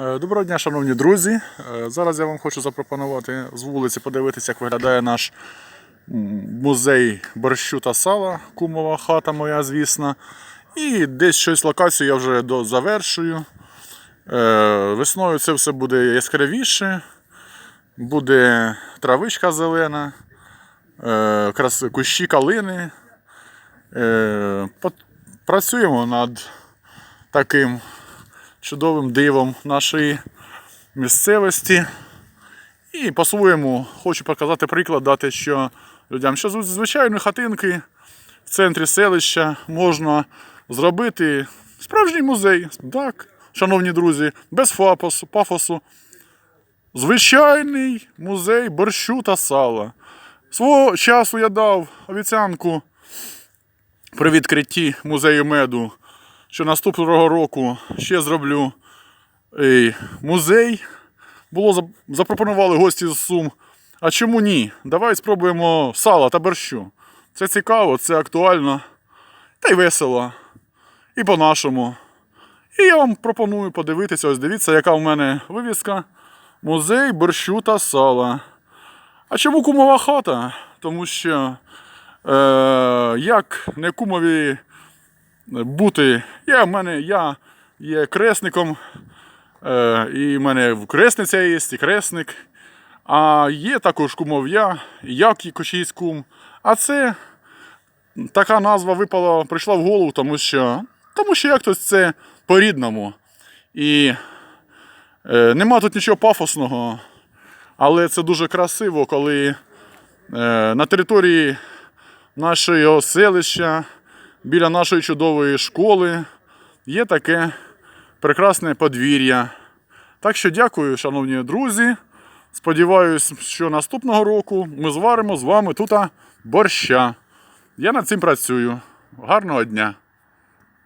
Е, Доброго дня, шановні друзі. Е, Зараз я вам хочу запропонувати з вулиці подивитися, як виглядає наш музей борщу та сала, кумова хата моя, звісно. І десь щось локацію я вже завершую. Е, Весною це все буде яскравіше, буде травичка зелена, кущі калини. Працюємо над таким чудовим дивом нашої місцевості. І по-своєму хочу показати приклад, дати, що людям, що з звичайної хатинки в центрі селища можна зробити справжній музей. Так, шановні друзі, без пафосу, пафосу. Звичайний музей борщу та сала. Свого часу я дав обіцянку при відкритті музею меду, що наступного року ще зроблю музей. Було запропонували гості з Сум. А чому ні? Давай спробуємо сала та борщу. Це цікаво, це актуально та й весело. І по-нашому. І я вам пропоную подивитися, ось дивіться, яка в мене вивіска. Музей борщу та сала. А чому кумова хата? Тому що е, як не кумові бути. Я, в мене, я є кресником, е, і в мене кресниця є, і кресник. А є також кумов'я, як і кочийсь кум. А це така назва випала, прийшла в голову, тому що, тому що якось це по-рідному. І е, нема тут нічого пафосного, але це дуже красиво, коли е, на території нашого селища, біля нашої чудової школи є таке прекрасне подвір'я. Так що дякую, шановні друзі. Сподіваюсь, що наступного року ми зваримо з вами тут борща. Я над цим працюю. Гарного дня!